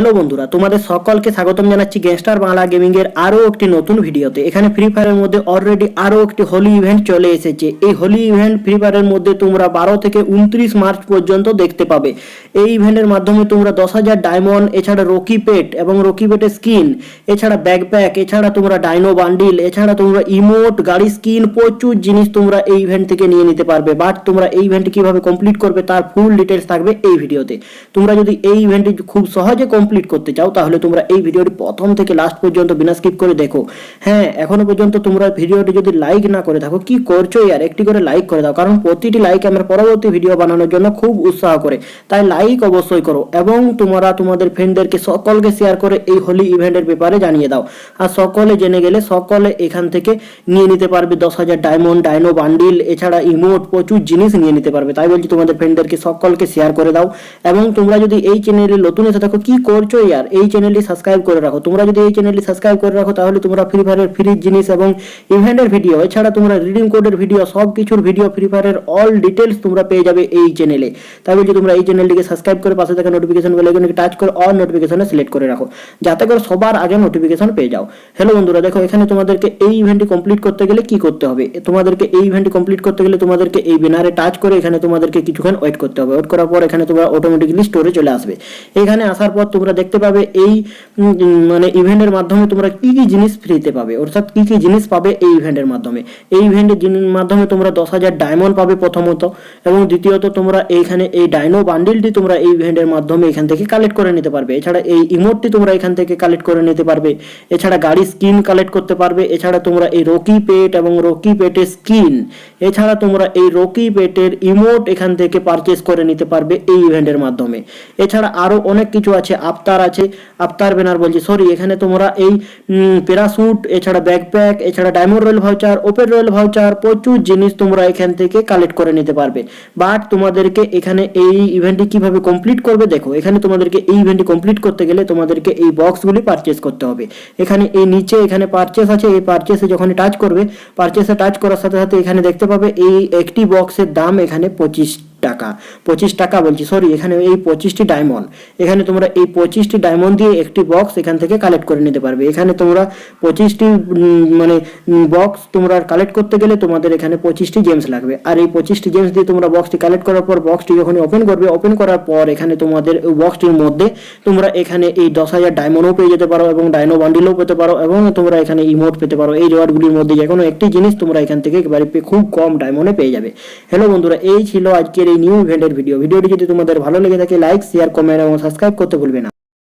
Hello বন্ধুরা, তোমাদের সকলকে স্বাগতম জানাচ্ছি গ্যাংস্টার বাংলা গেমিং এর আরও একটি নতুন ভিডিওতে। এখানে ফ্রি ফায়ারের মধ্যে অলরেডি আরও একটি হোলি ইভেন্ট চলে এসেছে। এই হোলি ইভেন্ট ফ্রি ফায়ারের মধ্যে তোমরা বারো থেকে উনত্রিশ মার্চ পর্যন্ত দেখতে পাবে। এই ইভেন্টের মাধ্যমে তোমরা দশ হাজার ডায়মন্ড এছাড়া রকি পেট এবং রকি পেটের স্কিন এছাড়া ব্যাকপ্যাক এছাড়া তোমরা ডাইনো বান্ডিল এছাড়া তোমরা ইমোট গাড়ি স্কিন প্রচুর জিনিস তোমরা এই ইভেন্ট থেকে নিয়ে নিতে পারবে। বাট তোমরা এই ইভেন্ট কীভাবে কমপ্লিট করবে তার ফুল ডিটেলস থাকবে এই ভিডিওতে। তোমরা যদি এই ইভেন্টটি খুব সহজে কমপ্লিট করতে চাও, তাহলে তোমরা এই ভিডিওটি প্রথম থেকে লাস্ট পর্যন্ত বিনা স্কিপ করে দেখো। হ্যাঁ এখনও পর্যন্ত তোমরা ভিডিওটি যদি লাইক না করে থাকো, কি করছ ইয়ার একটি করে লাইক করে দাও, কারণ প্রতিটি লাইক আমার পরবর্তী ভিডিও বানানোর জন্য খুব উৎসাহ করে। তাই লাইক অবশ্যই করো এবং তোমরা তোমাদের ফ্রেন্ডদেরকে সকলকে শেয়ার করে এই হোলি ইভেন্টের ব্যাপারে জানিয়ে দাও। আর সকলে জেনে গেলে সকলে এখান থেকে নিয়ে নিতে পারবে দশ হাজার ডায়মন্ড ডাইনো বান্ডিল এছাড়া ইমোট প্রচুর জিনিস নিয়ে নিতে পারবে। তাই বলছি, তোমাদের ফ্রেন্ডদেরকে সকলকে শেয়ার করে দাও। এবং তোমরা যদি এই চ্যানেলে নতুন এসে থাকো, কি করছ ইয়ার এই চ্যানেলটি সাবস্ক্রাইব করে রাখো। তোমরা যদি এই চ্যানেলটি সাবস্ক্রাইব করে রাখো, তাহলে তোমরা ফ্রি ফায়ারের ফ্রি জিনিস এবং ইভেন্টের ভিডিও এছাড়া তোমরা রিডিং কোডের ভিডিও সব কিছুর ভিডিও ফ্রি ফায়ারের অল ডিটেলস তোমরা পেয়ে যাবে এই চ্যানেলে তাই বলছি, তোমরা এই চ্যানেলটিকে সাবস্ক্রাইব করে পাশে থাকা নোটিফিকেশন বেল আইকনকে টাচ করে অল নোটিফিকেশনে সিলেক্ট করে রাখো। যাতে করে সবার আগে নোটিফিকেশন পেয়ে যাও। হ্যালো বন্ধুরা, দেখো, এখানে তোমাদেরকে এই ইভেন্টটি কমপ্লিট করতে গেলে কি করতে হবে? তোমাদেরকে এই ইভেন্টটি কমপ্লিট করতে গেলে তোমাদেরকে এই ব্যানারে টাচ করে এখানে তোমাদেরকে কিছুক্ষণ ওয়েট করতে হবে। ওয়েট করার পর এখানে তোমরা অটোমেটিক্যালি স্টোরে চলে আসবে। এখানে আসার পর তোমরা দেখতে পাবে এই মানে ইভেন্টের মাধ্যমে তোমরা কি কি জিনিস ফ্রিতে পাবে। অর্থাৎ কি কি জিনিস পাবে এই ইভেন্টের মাধ্যমে। এই ইভেন্টের মাধ্যমে তোমরা দশ হাজার ডায়মন্ড পাবে প্রথমত এবং দ্বিতীয়ত তোমরা এইখানে এই ডাইনো বান্ডিলটি তোমরা এই ইভেন্টের মাধ্যমে এখান থেকে কালেক্ট করে নিতে পারবে। এছাড়া এই ইমোটটি তোমরা এখান থেকে কালেক্ট করে নিতে পারবে। এছাড়া গাড়ি স্কিন কালেক্ট করতে পারবে। এছাড়া তোমরা এই রকি পেট এবং রকি পেটের স্কিন এছাড়া তোমরা এই রকি পেটের ইমোট এখান থেকে পারচেস করে নিতে পারবে এই ইভেন্টের মাধ্যমে। এছাড়া আরও অনেক কিছু আছে। আফতার আছে, আফতার ব্যানার বলছি সরি এখানে তোমরা এই প্যারাসুট এছাড়া ব্যাকপ্যাক এছাড়া diamond royale voucher open royale voucher প্রচুর জিনিস তোমরা এখান থেকে কালেক্ট করে নিতে পারবে। বাট তোমাদেরকে এখানে এই ইভেন্টটি কীভাবে কমপ্লিট করবে দেখো, এখানে তোমাদেরকে এই ইভেন্টটি কমপ্লিট করতে গেলে তোমাদেরকে এই বক্সগুলি পারচেস করতে হবে। এখানে এই নিচে, এখানে পারচেস আছে, এই পারচেসে যখন টাচ করবে পারচেসে টাচ করার সাথে সাথে এখানে দেখতে পাবে এই একটি বক্সের দাম এখানে পঁচিশ টাকা। পঁচিশ টাকা বলছি সরি এখানে এই পঁচিশটি ডায়মন্ড এখানে তোমরা এই পঁচিশটি ডায়মন্ড দিয়ে একটি বক্স এখান থেকে কালেক্ট করে নিতে পারবে। এখানে তোমরা পঁচিশটি মানে বক্স তোমরা কালেক্ট করতে গেলে তোমাদের এখানে পঁচিশটি জেমস লাগবে। আর এই পঁচিশটি জেমস দিয়ে তোমরা বক্সটি কালেক্ট করার পর বক্সটি যখন ওপেন করবে ওপেন করার পর এখানে তোমাদের বক্সটির মধ্যে তোমরা এখানে এই দশ হাজার ডায়মন্ডও পেয়ে যেতে পারো এবং ডায়নো বান্ডিলও পেতে পারো এবং তোমরা এখানে ইমোট পেতে পারো। এই রেওয়ার্ডগুলির মধ্যে যে কোনো একটি জিনিস তোমরা এখান থেকে একেবারে খুব কম ডায়মন্ডে পেয়ে যাবে। হ্যালো বন্ধুরা, এই ছিল আজকের এই নিউ ইভেন্টের ভিডিও ভিডিওটি যদি তোমাদের ভালো লেগে থাকে লাইক শেয়ার কমেন্ট এবং সাবস্ক্রাইব করতে ভুলবে না।